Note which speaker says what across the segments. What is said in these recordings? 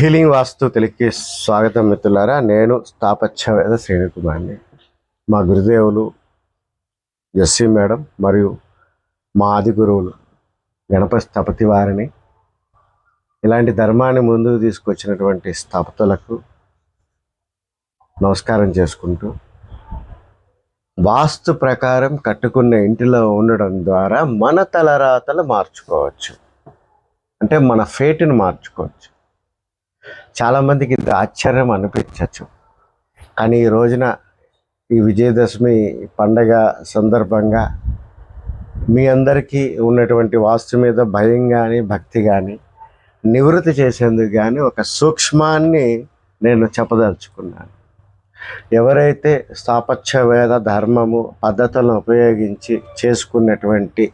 Speaker 1: Healing వాస్తు తెలికి స్వాగతం మిత్రులారా. నేను స్థాపత్యవేద శ్రేణికుమార్ని మా గురుదేవులు ఎస్సి మేడం మరియు మా ఆది గురువులు గణపతి స్థపతి వారిని. ఇలాంటి ధర్మాన్ని ముందుకు తీసుకొచ్చినటువంటి స్థపతులకు నమస్కారం చేసుకుంటూ వాస్తు ప్రకారం కట్టుకున్న ఇంటిలో ఉండడం ద్వారా మన తలరాతలు మార్చుకోవచ్చు. అంటే మన ఫేట్ని మార్చుకోవచ్చు. చాలామందికి ఇది ఆశ్చర్యం అనిపించవచ్చు కానీ ఈ రోజున ఈ విజయదశమి పండగ సందర్భంగా మీ అందరికీ ఉన్నటువంటి వాస్తు మీద భయం కానీ భక్తి కానీ నివృత్తి చేసేందుకు కానీ ఒక సూక్ష్మాన్ని నేను చెప్పదలుచుకున్నాను. ఎవరైతే స్థాపత్య వేద ధర్మము పద్ధతులను ఉపయోగించి చేసుకున్నటువంటి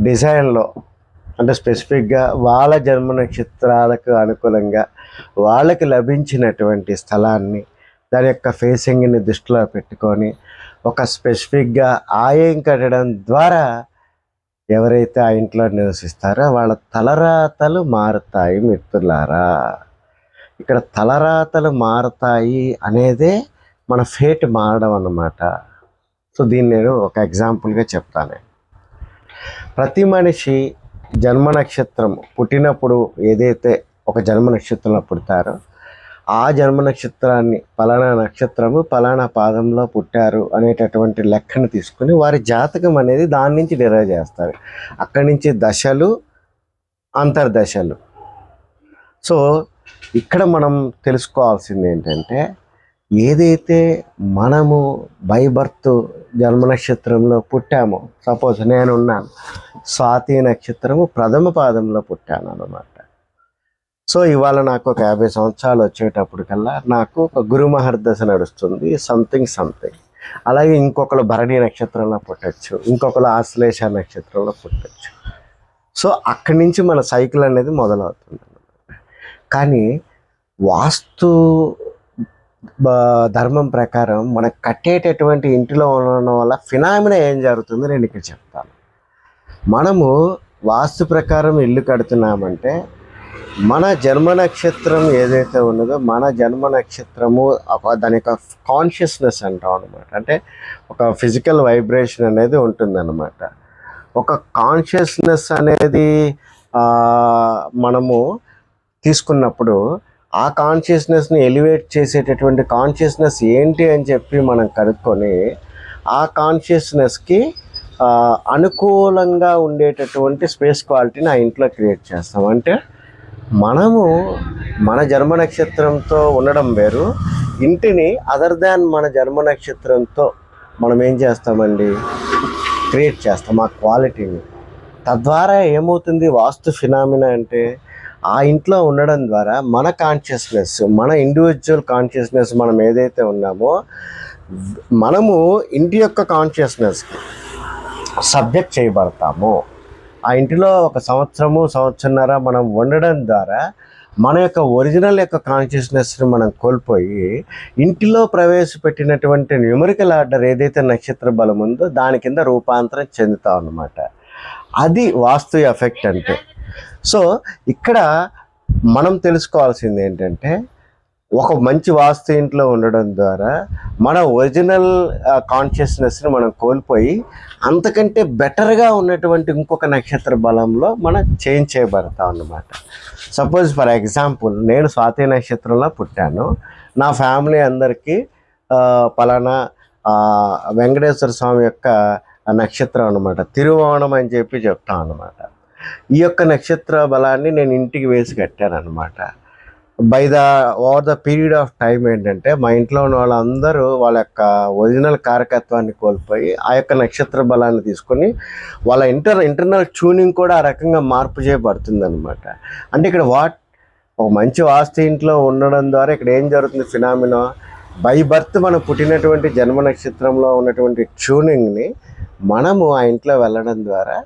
Speaker 1: డిజైన్లో అంటే స్పెసిఫిక్గా వాళ్ళ జన్మ నక్షత్రాలకు అనుకూలంగా వాళ్ళకి లభించినటువంటి స్థలాన్ని దాని యొక్క ఫేసింగ్ని దృష్టిలో పెట్టుకొని ఒక స్పెసిఫిక్గా ఆయం కట్టడం ద్వారా ఎవరైతే ఆ ఇంట్లో నివసిస్తారో వాళ్ళ తలరాతలు మారుతాయి మిత్రులారా. ఇక్కడ తలరాతలు మారుతాయి అనేదే మన ఫేట్ మారడం అన్నమాట. సో దీన్ని నేను ఒక ఎగ్జాంపుల్గా చెప్తాను. ప్రతి మనిషి జన్మ నక్షత్రం పుట్టినప్పుడు ఏదైతే ఒక జన్మ నక్షత్రంలో పుడతారో ఆ జన్మ నక్షత్రాన్ని పలానా నక్షత్రము పలానా పాదంలో పుట్టారు అనేటటువంటి లెక్కను తీసుకుని వారి జాతకం అనేది దాని నుంచి డిరైవ్ చేస్తారు. అక్కడి నుంచి దశలు అంతర్దశలు. సో ఇక్కడ మనం తెలుసుకోవాల్సింది ఏంటంటే ఏదైతే మనము బై బర్త్ జన్మ నక్షత్రంలో పుట్టామో. సపోజ్ నేనున్నాను. స్వాతి నక్షత్రము ప్రథమ పాదంలో పుట్టాను అనమాట సో ఇవాళ నాకు ఒక యాభై సంవత్సరాలు వచ్చేటప్పటికల్లా నాకు ఒక గురు మహర్దశ నడుస్తుంది. సంథింగ్ సంథింగ్ అలాగే ఇంకొకరు భరణి నక్షత్రంలో పుట్టచ్చు. ఇంకొకరు ఆశ్లేష నక్షత్రంలో పుట్టచ్చు. సో అక్కడి నుంచి మన సైకిల్ అనేది మొదలవుతుంది కానీ వాస్తు ధర్మం ప్రకారం మనకు కట్టేటటువంటి ఇంటిలో ఉండడం వల్ల ఫినామినా ఏం జరుగుతుందో నేను ఇక్కడ చెప్తాను. మనము వాస్తు ప్రకారం ఇల్లు కడుతున్నామంటే మన జన్మ నక్షత్రం ఏదైతే ఉన్నదో మన జన్మ నక్షత్రము దాని యొక్క కాన్షియస్నెస్ అంటాం అనమాట అంటే ఒక ఫిజికల్ వైబ్రేషన్ అనేది ఉంటుందన్నమాట. ఒక కాన్షియస్నెస్ అనేది మనము తీసుకున్నప్పుడు ఆ కాన్షియస్నెస్ని ఎలివేట్ చేసేటటువంటి కాన్షియస్నెస్ ఏంటి అని చెప్పి మనం కనుక్కొని ఆ కాన్షియస్నెస్కి అనుకూలంగా ఉండేటటువంటి స్పేస్ క్వాలిటీని ఆ ఇంట్లో క్రియేట్ చేస్తాం. అంటే మనము మన జన్మ నక్షత్రంతో ఉండడం వేరు. ఇంటిని అదర్ దాన్ మన జన్మ నక్షత్రంతో మనం ఏం చేస్తామండి? క్రియేట్ చేస్తాం ఆ క్వాలిటీని తద్వారా ఏమవుతుంది? వాస్తు ఫినామినా అంటే ఆ ఇంట్లో ఉండడం ద్వారా మన కాన్షియస్నెస్ మన ఇండివిజువల్ కాన్షియస్నెస్ మనం ఏదైతే ఉన్నామో మనము ఇంటి యొక్క కాన్షియస్నెస్కి సబ్జెక్ట్ చేయబడతాము. ఆ ఇంటిలో ఒక సంవత్సరము సంవత్సరన్నర మనం ఉండడం ద్వారా మన యొక్క ఒరిజినల్ యొక్క కాన్షియస్నెస్ని మనం కోల్పోయి ఇంటిలో ప్రవేశపెట్టినటువంటి న్యూమరికల్ ఆర్డర్ ఏదైతే నక్షత్ర బలం ఉందో దాని కింద రూపాంతరం చెందుతాం అన్నమాట అది వాస్తు ఎఫెక్ట్ అంటే. సో ఇక్కడ మనం తెలుసుకోవాల్సింది ఏంటంటే ఒక మంచి వాస్తు ఇంట్లో ఉండడం ద్వారా మన ఒరిజినల్ కాన్షియస్నెస్ని మనం కోల్పోయి అంతకంటే బెటర్గా ఉన్నటువంటి ఇంకొక నక్షత్ర బలంలో మనం చేంజ్ చేయబడతాం అన్నమాట. సపోజ్ ఫర్ ఎగ్జాంపుల్ నేను స్వాతి నక్షత్రంలో పుట్టాను. నా ఫ్యామిలీ అందరికీ పలానా వెంకటేశ్వర స్వామి యొక్క నక్షత్రం అన్నమాట. తిరువోణం అని చెప్పి చెప్తాం అనమాట ఈ యొక్క నక్షత్ర బలాన్ని నేను ఇంటికి వేసి కట్టాను అనమాట by the over the period of time ఏంటంటే మా ఇంట్లో ఉన్న వాళ్ళందరూ వాళ్ళ యొక్క ఒరిజినల్ కారకత్వాన్ని కోల్పోయి ఆ యొక్క నక్షత్ర బలాన్ని తీసుకొని వాళ్ళ ఇంటర్ ఇంటర్నల్ ట్యూనింగ్ కూడా ఆ రకంగా మార్పు చేయబడుతుంది అనమాట అంటే ఇక్కడ వాట్ ఒక మంచి వాస్తు ఇంట్లో ఉండడం ద్వారా ఇక్కడ ఏం జరుగుతుంది ఫినామినా బై బర్త్ మనం పుట్టినటువంటి జన్మ నక్షత్రంలో ఉన్నటువంటి ట్యూనింగ్ని మనము ఆ ఇంట్లో వెళ్ళడం ద్వారా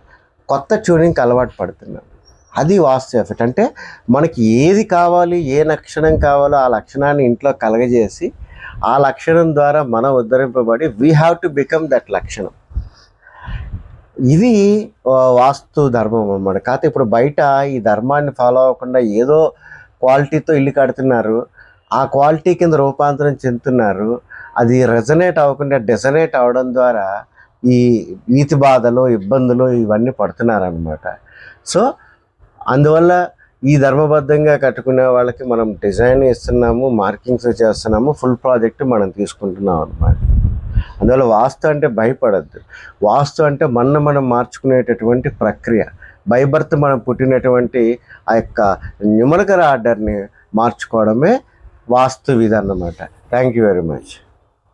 Speaker 1: కొత్త ట్యూనింగ్కి అలవాటు పడుతున్నాం అది వాస్తు ఎఫెక్ట్. అంటే మనకి ఏది కావాలి ఏ లక్షణం కావాలో ఆ లక్షణాన్ని ఇంట్లో కలగజేసి ఆ లక్షణం ద్వారా మనం ఉద్ధరింపబడి we have to become that లక్షణం. ఇది వాస్తు ధర్మం అన్నమాట. కాకపోతే ఇప్పుడు బయట ఈ ధర్మాన్ని ఫాలో అవ్వకుండా ఏదో క్వాలిటీతో ఇల్లు కడుతున్నారు ఆ క్వాలిటీ కింద రూపాంతరం చెందుతున్నారు అది రెజనేట్ అవ్వకుండా డెజనేట్ అవ్వడం ద్వారా ఈ ఈతి బాధలు ఇబ్బందులు ఇవన్నీ పడుతున్నారనమాట సో అందువల్ల ఈ ధర్మబద్ధంగా కట్టుకునే వాళ్ళకి మనం డిజైన్ ఇస్తున్నాము మార్కింగ్స్ చేస్తున్నాము ఫుల్ ప్రాజెక్ట్ మనం తీసుకుంటున్నాం అనమాట అందువల్ల వాస్తు అంటే భయపడద్దు. వాస్తు అంటే మన మనం మార్చుకునేటటువంటి ప్రక్రియ. బై బర్త్ మనం పుట్టినటువంటి ఆ యొక్క న్యూమరికల్ ఆర్డర్ని మార్చుకోవడమే వాస్తు విధానం అన్నమాట. Thank you very much.